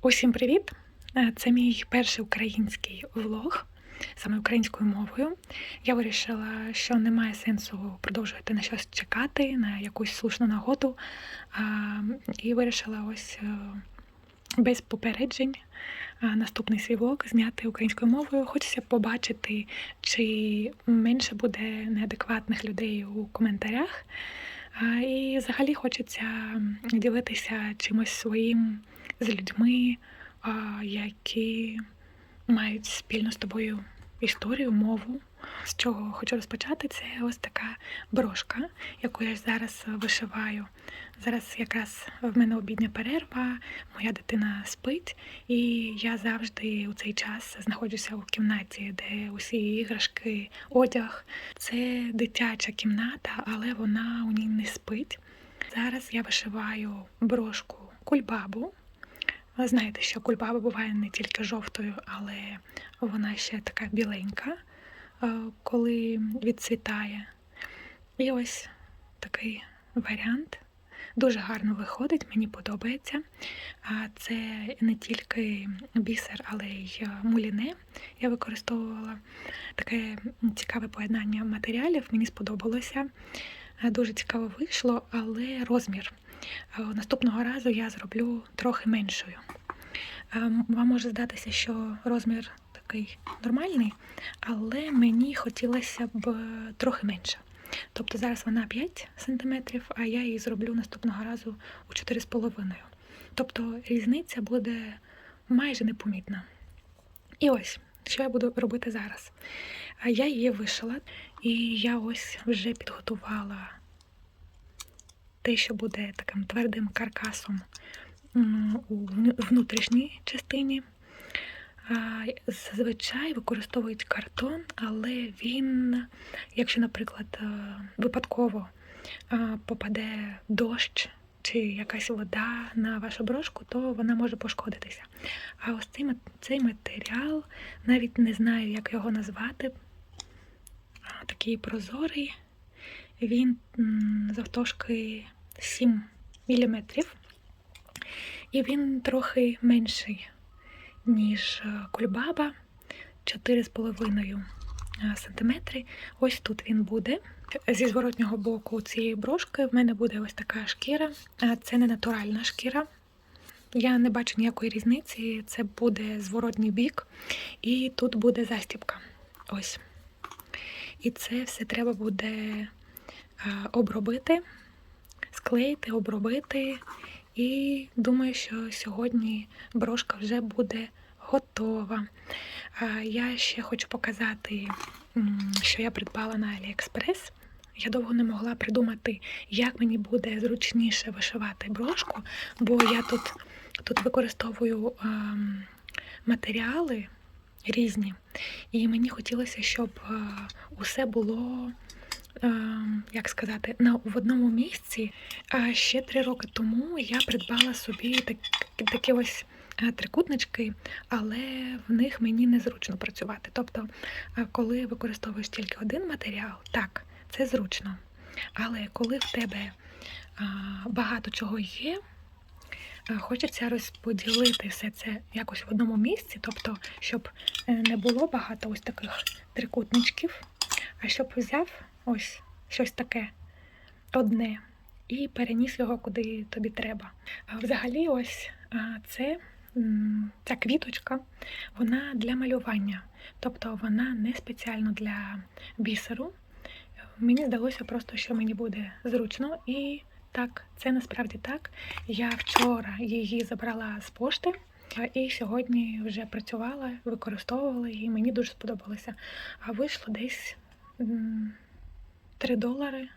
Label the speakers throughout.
Speaker 1: Усім привіт! Е, Це мій перший український влог саме українською мовою. Я вирішила, що немає сенсу продовжувати на щось чекати, на якусь слушну нагоду. І вирішила ось е, без попереджень наступний свій влог зняти українською мовою. Хочеться побачити, чи менше буде неадекватних людей у коментарях. І взагалі хочеться ділитися чимось своїм з людьми, які мають спільну з тобою історію, мову. З чого хочу розпочати, це ось така брошка, яку я зараз вишиваю. Зараз якраз в мене обідня перерва, моя дитина спить, і я завжди у цей час знаходжуся у кімнаті, де усі іграшки, одяг. Це дитяча кімната, але вона у ній не спить. Зараз я вишиваю брошку кульбабу. Ви знаєте, що кульбаба буває не тільки жовтою, але вона ще така біленька, е, коли відцвітає. І ось такий варіант. Дуже гарно виходить, мені подобається. Це не тільки бісер, але й муліне. Я використовувала таке цікаве поєднання матеріалів, мені сподобалося. Дуже цікаво вийшло, але розмір. Е, Наступного разу я зроблю трохи меншою. Е, Вам може здатися, що розмір такий нормальний, але мені хотілося б е, трохи менше. Тобто зараз вона 5 см, а я її зроблю наступного разу у 4,5 Тобто різниця буде майже непомітна. І ось, що я буду робити зараз. Я її вишила, і я ось вже підготувала те, що буде таким твердим каркасом у внутрішній частині. Зазвичай використовують картон, але він, якщо, наприклад, е, випадково попаде дощ чи якась вода на вашу брошку, то вона може пошкодитися. А ось цей, матеріал, навіть не знаю, як його назвати, такий прозорий, він завтовшки 7 мм, і він трохи менший ніж е, кульбаба 4,5 см. Ось тут він буде. Зі зворотнього боку цієї брошки в мене буде ось така шкіра. Це не натуральна шкіра. Я не бачу ніякої різниці. Це буде зворотній бік, і тут буде застібка. Ось. І це все треба буде е, обробити, склеїти, обробити. І думаю, що сьогодні брошка вже буде готова. Я ще хочу показати, що я придбала на AliExpress. Я довго не могла придумати, як мені буде зручніше вишивати брошку, бо я тут, тут використовую ем, матеріали різні, і мені хотілося, щоб е, усе було. ем, Як сказати, на в одному місці. Ще три роки тому я придбала собі так, такі ось е, трикутнички, але в них мені незручно працювати. Тобто, е, коли використовуєш тільки один матеріал, так, це зручно. Але коли в тебе багато чого є, хочеться розподілити все це якось в одному місці, тобто, щоб е, не було багато ось таких трикутничків, а щоб взяв ось щось таке одне і переніс його куди тобі треба. Взагалі, ось це ця квіточка, вона для малювання, тобто вона не спеціально для бісеру. Мені здалося просто, що мені буде зручно, і так, це насправді так. Я вчора її забрала з пошти. І сьогодні вже працювала, використовувала її, мені дуже сподобалося. А вийшло десь 3 долари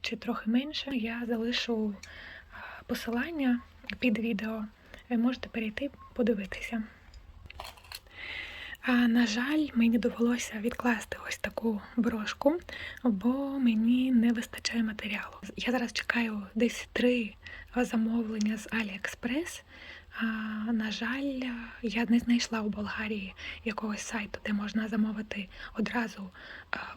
Speaker 1: чи трохи менше. Я залишу посилання під відео. Ви можете перейти подивитися. А, на жаль, мені довелося відкласти ось таку брошку, бо мені не вистачає матеріалу. Я зараз чекаю десь три замовлення з AliExpress. А, на жаль, я не знайшла у Болгарії якогось сайту, де можна замовити одразу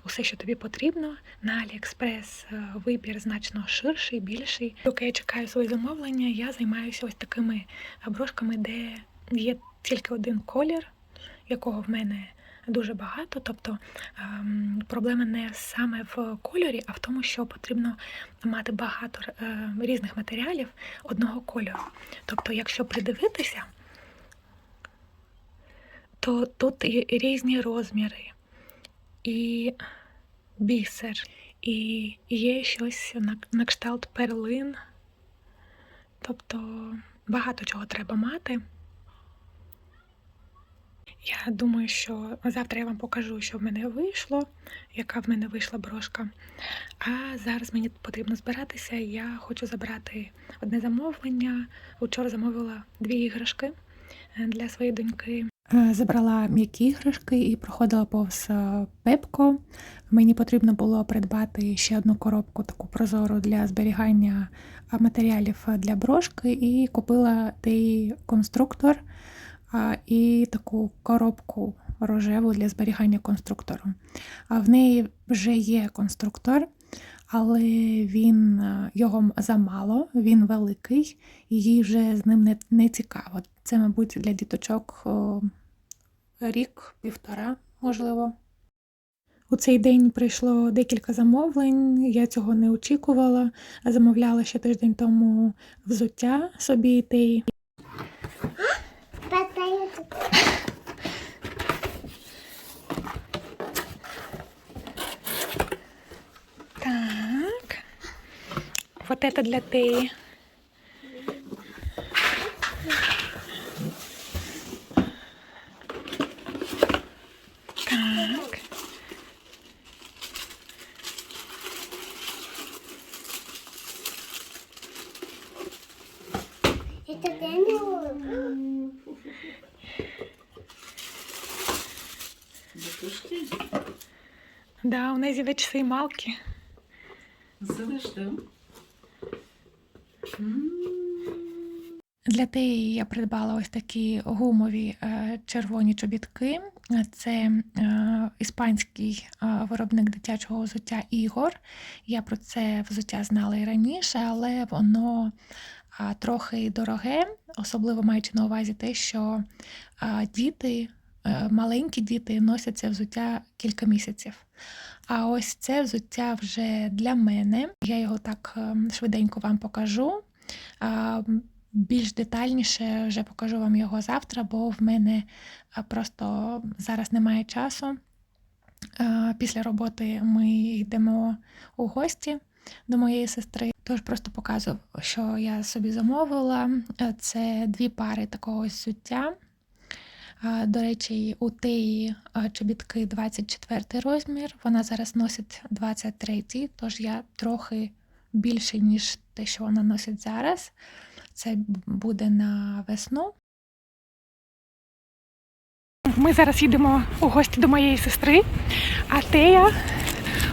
Speaker 1: усе, що тобі потрібно. На AliExpress е, вибір значно ширший, більший. Поки я чекаю своє замовлення, я займаюся ось такими брошками, де є тільки один колір, якого в мене дуже багато. Тобто ем, проблема не саме в кольорі, а в тому, що потрібно мати багато е, різних матеріалів одного кольору. Тобто, якщо придивитися, то тут і різні розміри, і бісер, і є щось на, кшталт перлин. Тобто багато чого треба мати. Я думаю, що завтра я вам покажу, що в мене вийшло, яка в мене вийшла брошка. А зараз мені потрібно збиратися. Я хочу забрати одне замовлення. Учора замовила дві іграшки е, для своєї доньки. Е, Забрала м'які іграшки і проходила повз е, Пепко. Мені потрібно було придбати ще одну коробку, таку прозору для зберігання матеріалів для брошки, і купила той конструктор і таку коробку рожеву для зберігання конструктору. А в неї вже є конструктор, але він е, його замало, він великий, і їй вже з ним не, не цікаво. Це, мабуть, для діточок о, рік, півтора, можливо. У цей день прийшло декілька замовлень, я цього не очікувала. Замовляла ще тиждень тому взуття собі й Так. Вот это для Теи. Так. Да, у неї з'являються малки.
Speaker 2: завжди.
Speaker 1: Для теї я придбала ось такі гумові е, червоні чобітки. Це е, іспанський е, виробник дитячого взуття Ігор. Я про це взуття знала і раніше, але воно трохи дороге, особливо маючи на увазі те, що діти, маленькі діти носять це взуття кілька місяців. А ось це взуття вже для мене. Я його так ем, швиденько вам покажу. Більш детальніше вже покажу вам його завтра, бо в мене просто зараз немає часу. Після роботи ми йдемо у гості до моєї сестри. Тож просто показую, що я собі замовила. Е, Це дві пари такого взуття. До речі, у теї чобітки 24 розмір. Вона зараз носить 23, тож я трохи більше, ніж те, що вона носить зараз. Це буде на весну. Ми зараз їдемо у гості до моєї сестри, а Тея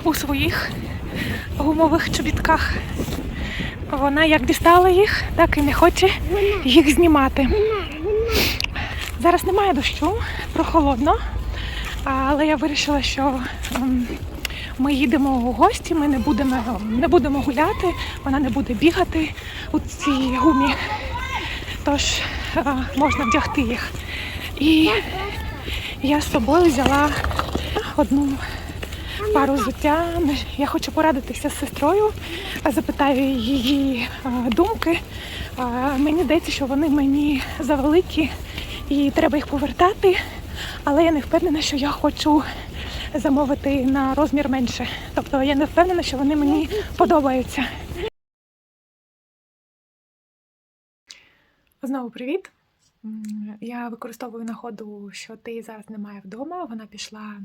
Speaker 1: у своїх гумових чобітках. Вона як дістала їх, так і не хоче їх знімати. Зараз немає дощу, прохолодно, але я вирішила, що ем, ми їдемо у гості, ми не будемо, не будемо гуляти, вона не буде бігати у цій гумі. Тож е, можна вдягти їх. І я з собою взяла одну пару взуття. Я хочу порадитися з сестрою, запитаю її е, думки. Е, Мені здається, що вони мені завеликі і треба їх повертати, але я не впевнена, що я хочу замовити на розмір менше. Тобто я не впевнена, що вони мені подобаються. Знову привіт. Я використовую нагоду, що ти зараз немає вдома. Вона пішла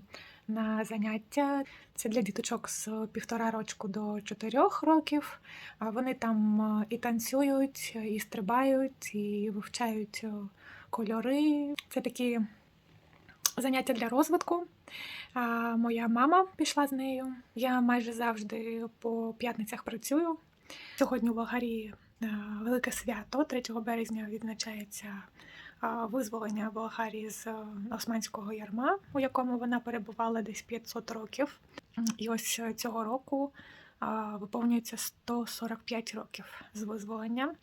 Speaker 1: на заняття. Це для діточок з півтора рочку до чотирьох років. Вони там е, і танцюють, і стрибають, і вивчають е, кольори. Це такі заняття для розвитку. А моя мама пішла з нею. Я майже завжди по п'ятницях працюю. Сьогодні у Болгарії е, велике свято. 3 березня відзначається е, визволення Болгарії з е, османського ярма, у якому вона перебувала десь 500 років. І ось цього року виповнюється 145 років з визволення.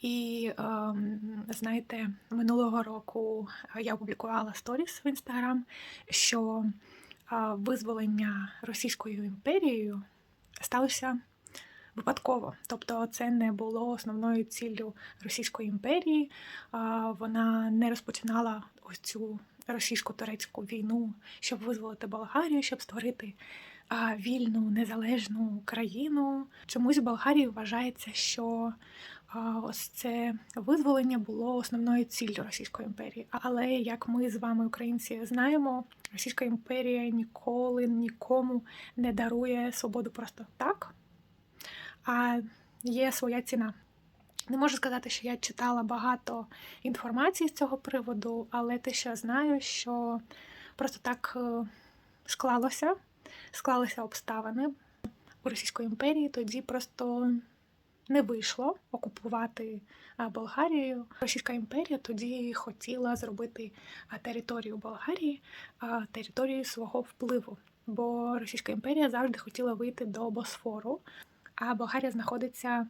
Speaker 1: І ем, знаєте, минулого року я опублікувала сторіс в інстаграм, що е, визволення Російською імперією сталося випадково. Тобто, це не було основною ціллю Російської імперії. Вона не розпочинала ось цю російсько-турецьку війну, щоб визволити Болгарію, щоб створити вільну незалежну країну. Чомусь в Болгарії вважається, що ось це визволення було основною ціллю Російської імперії. Але як ми з вами, українці, знаємо, Російська імперія ніколи нікому не дарує свободу просто так, а є своя ціна. Не можу сказати, що я читала багато інформації з цього приводу, але те, що я знаю, що просто так е, склалося, склалися обставини у Російської імперії, тоді просто не вийшло окупувати Болгарію. Російська імперія тоді хотіла зробити територію Болгарії територією свого впливу. Бо Російська імперія завжди хотіла вийти до Босфору, а Болгарія знаходиться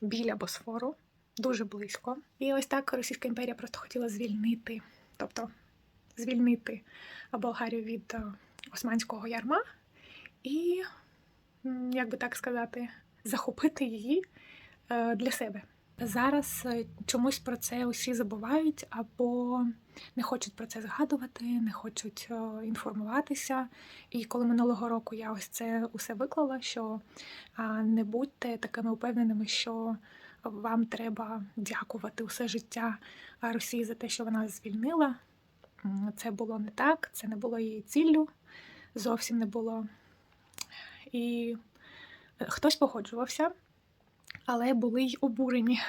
Speaker 1: біля Босфору, дуже близько. І ось так Російська імперія просто хотіла звільнити, тобто звільнити Болгарію від османського ярма і, як би так сказати, захопити її е, для себе. Зараз е, чомусь про це усі забувають або не хочуть про це згадувати, не хочуть е, інформуватися. І коли минулого року я ось це усе виклала, що не будьте такими впевненими, що вам треба дякувати усе життя Росії за те, що вона звільнила. Це було не так, це не було її ціллю, зовсім не було. І е, хтось погоджувався, але були й обурені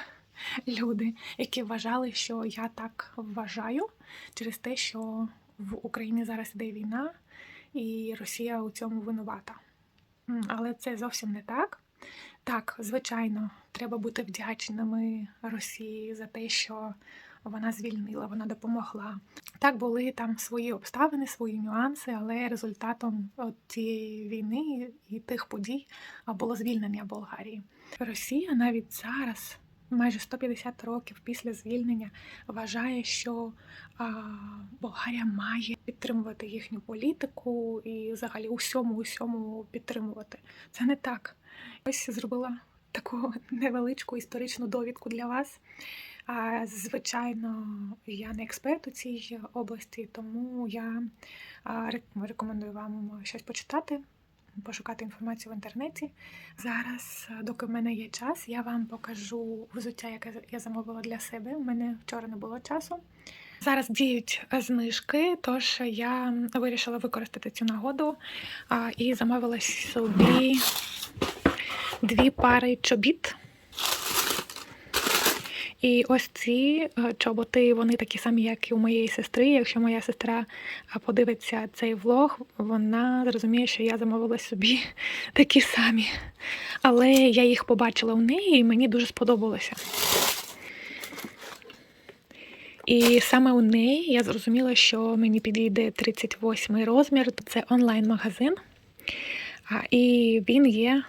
Speaker 1: люди, які вважали, що я так вважаю через те, що в Україні зараз іде війна, і Росія у цьому винувата. Але це зовсім не так. Так, звичайно, треба бути вдячними Росії за те, що вона звільнила, вона допомогла. Так були там свої обставини, свої нюанси, але результатом от цієї війни і тих подій було звільнення Болгарії. Росія навіть зараз, майже 150 років після звільнення, вважає, що а, Болгарія має підтримувати їхню політику і взагалі усьому усьому підтримувати. Це не так. Ось зробила таку невеличку історичну довідку для вас. А, Звичайно, я не експерт у цій області, тому я рекомендую вам щось почитати, пошукати інформацію в інтернеті. Зараз, е, доки в мене є час, я вам покажу взуття, яке я замовила для себе. У мене вчора не було часу. Зараз діють знижки, тож я вирішила використати цю нагоду і замовила собі дві пари чобіт. І ось ці е, чоботи, вони такі самі, як і у моєї сестри. Якщо моя сестра подивиться цей влог, вона зрозуміє, що я замовила собі такі самі. Але я їх побачила у неї і мені дуже сподобалося. І саме у неї я зрозуміла, що мені підійде 38 розмір. Це онлайн-магазин, і він є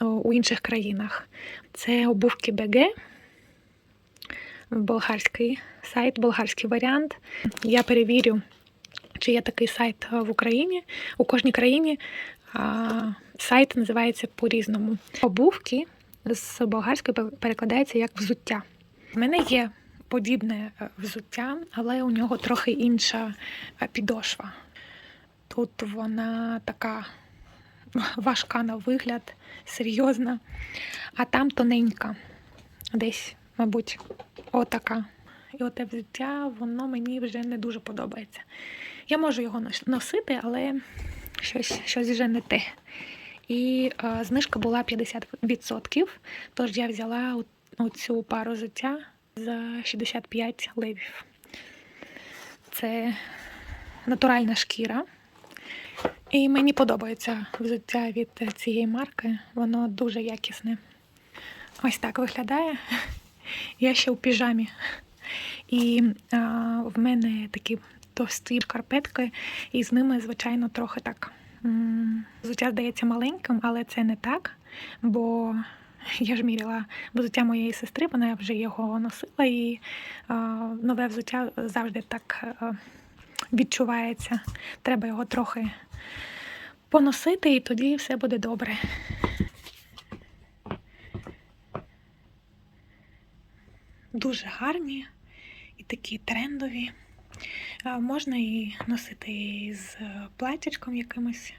Speaker 1: у інших країнах. Це обувки БГ, болгарський сайт, болгарський варіант. Я перевірю, чи є такий сайт е, в Україні. У кожній країні сайт називається по-різному. Обувки з болгарської пер- перекладається як взуття. У мене є подібне е, взуття, але у нього трохи інша е, підошва. Тут вона така важка на вигляд, серйозна, а там тоненька, десь, мабуть, отака. І оте взуття, воно мені вже не дуже подобається. Я можу його носити, але щось, щось вже не те. І е, знижка була 50%, тож я взяла оцю пару взуття за 65 левів. Це натуральна шкіра. І мені подобається взуття від цієї марки. Воно дуже якісне. Ось так виглядає. Я ще у піжамі. І а, в мене такі товсті шкарпетки, і з ними, звичайно, трохи так. Взуття здається маленьким, але це не так, бо я ж міряла взуття моєї сестри, вона вже його носила, і а, нове взуття завжди так а, відчувається. Треба його трохи поносити, і тоді все буде добре. Дуже гарні і такі трендові. Можна і носити з платячком якимось,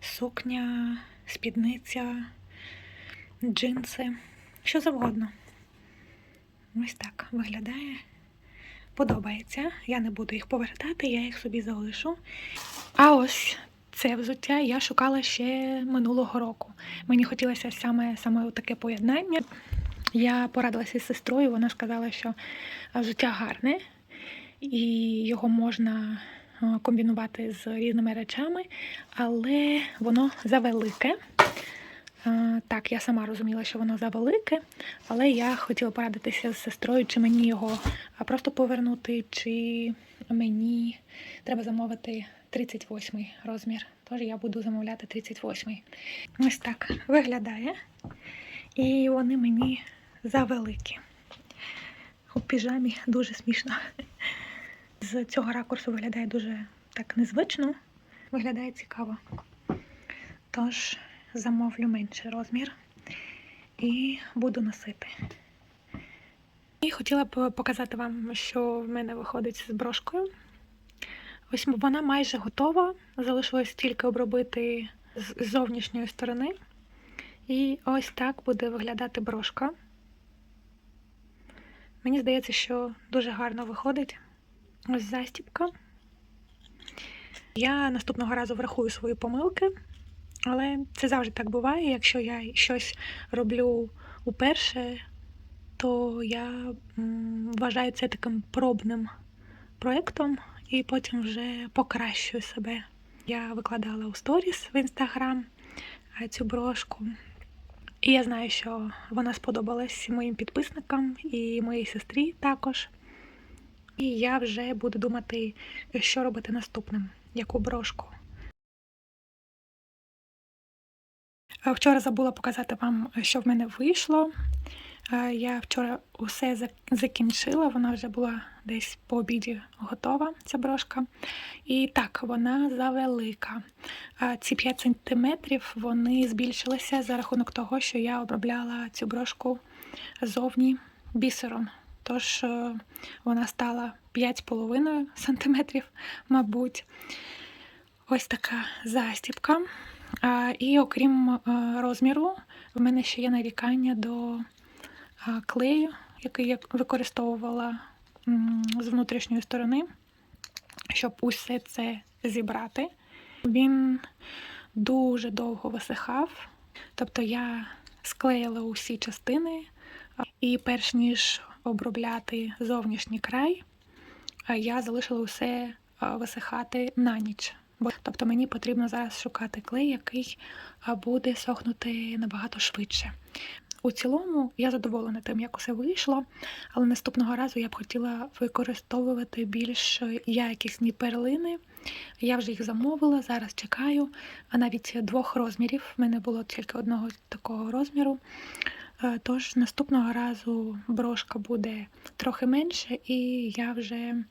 Speaker 1: сукня, спідниця, джинси, що завгодно. Ось так виглядає. Подобається. Я не буду їх повертати, я їх собі залишу. А ось це взуття я шукала ще минулого року. Мені хотілося саме, саме таке поєднання. Я порадилася з сестрою, вона сказала, що взуття гарне, і його можна е, комбінувати з різними речами, але воно завелике. Е, Так, я сама розуміла, що воно завелике, але я хотіла порадитися з сестрою, чи мені його просто повернути, чи мені треба замовити 38 розмір. Тож я буду замовляти 38. Ось так виглядає. І вони мені завеликі. У піжамі дуже смішно. З цього ракурсу виглядає дуже так незвично, виглядає цікаво. Тож замовлю менший розмір і буду носити. І хотіла б показати вам, що в мене виходить з брошкою. Ось вона майже готова. Залишилось тільки обробити з зовнішньої сторони. І ось так буде виглядати брошка. Мені здається, що дуже гарно виходить. Ось застіпка. Я наступного разу врахую свої помилки, але це завжди так буває. Якщо я щось роблю уперше, то я вважаю це таким пробним проєктом і потім вже покращую себе. Я викладала у сторіс в інстаграм цю брошку. І я знаю, що вона сподобалась моїм підписникам і моїй сестрі також. І я вже буду думати, що робити наступним, яку брошку. Вчора забула показати вам, що в мене вийшло. Я вчора усе закінчила, вона вже була десь по обіді готова, ця брошка. І так, вона завелика. Ці 5 сантиметрів вони збільшилися за рахунок того, що я обробляла цю брошку зовні бісером. Тож е, вона стала 5,5 сантиметрів, мабуть. Ось така застіпка. І окрім е, розміру, в мене ще є нарікання до клею, який я використовувала з внутрішньої сторони, щоб усе це зібрати. Він дуже довго висихав, тобто я склеїла усі частини, і перш ніж обробляти зовнішній край, я залишила усе висихати на ніч. Тобто мені потрібно зараз шукати клей, який буде сохнути набагато швидше. У цілому я задоволена тим, як усе вийшло, але наступного разу я б хотіла використовувати більш якісні перлини. Я вже їх замовила, зараз чекаю, а навіть двох розмірів. В мене було тільки одного такого розміру. Е, Тож наступного разу брошка буде трохи менше, і я вже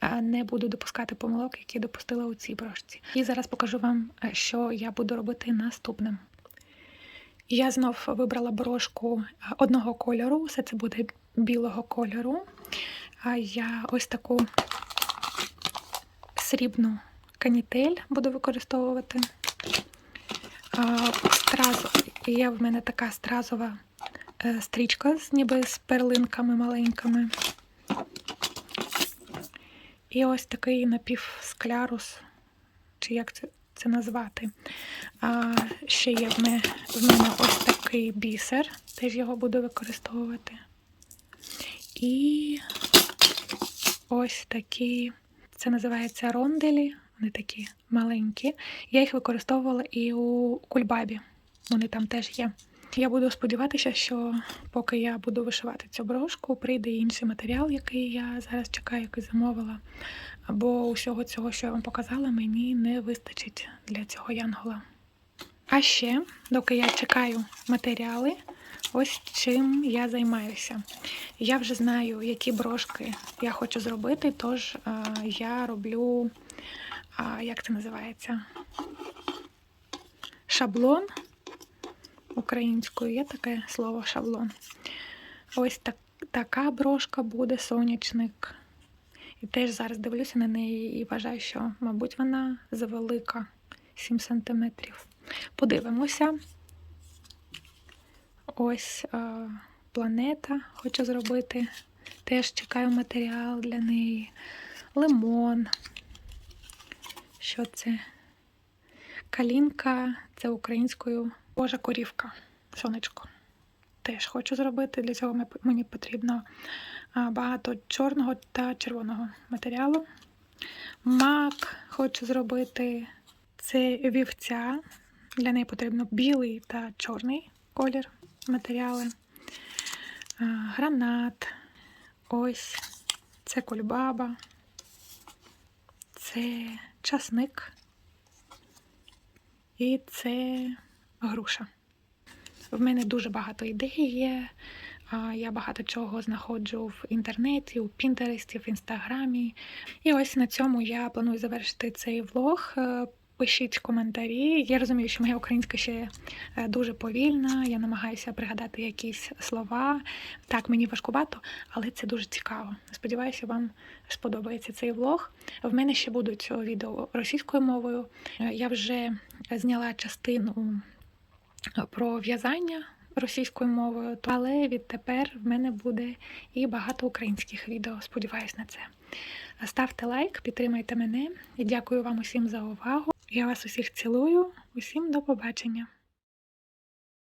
Speaker 1: е, не буду допускати помилок, які допустила у цій брошці. І зараз покажу вам, е, що я буду робити наступним. Я знов вибрала брошку е, одного кольору, все це буде білого кольору. А я ось таку срібну канітель буду використовувати. А, Стразу, є в мене така стразова е, стрічка ніби з перлинками маленькими. І ось такий напівсклярус, чи як це, це назвати. А, ще є в мене, в мене ось такий бісер, теж його буду використовувати. І ось такі, це називається ронделі, вони такі маленькі. Я їх використовувала і у кульбабі. Вони там теж є. Я буду сподіватися, що поки я буду вишивати цю брошку, прийде інший матеріал, який я зараз чекаю, який замовила. Бо усього цього, що я вам показала, мені не вистачить для цього янгола. А ще, доки я чекаю матеріали, ось чим я займаюся. Я вже знаю, які брошки я хочу зробити, тож я роблю, як це називається? Шаблон українською є таке слово шаблон. Ось так, така брошка буде сонячник. І теж зараз дивлюся на неї і вважаю, що, мабуть, вона завелика 7 см. Подивимося. Ось е, планета хочу зробити. Теж чекаю матеріал для неї. Лимон. Що це? Калінка це українською Божа корівка, сонечко. Теж хочу зробити. Для цього мені потрібно багато чорного та червоного матеріалу. Мак хочу зробити. Це вівця. Для неї потрібно білий та чорний колір матеріали. Гранат. Ось це кульбаба. Це часник. І це груша. В мене дуже багато ідей є. Я багато чого знаходжу в інтернеті, у Пінтересті, в інстаграмі. І ось на цьому я планую завершити цей влог. Е, Пишіть коментарі. Я розумію, що моя українська ще е, дуже повільна. Я намагаюся пригадати якісь слова. Так, мені важкувато, але це дуже цікаво. Сподіваюся, вам сподобається цей влог. В мене ще будуть відео російською мовою. Е, Я вже зняла частину про в'язання російською мовою, але відтепер в мене буде і багато українських відео. Сподіваюсь на це. Ставте лайк, підтримайте мене дякую вам усім за увагу. Я вас усіх цілую. Усім до побачення.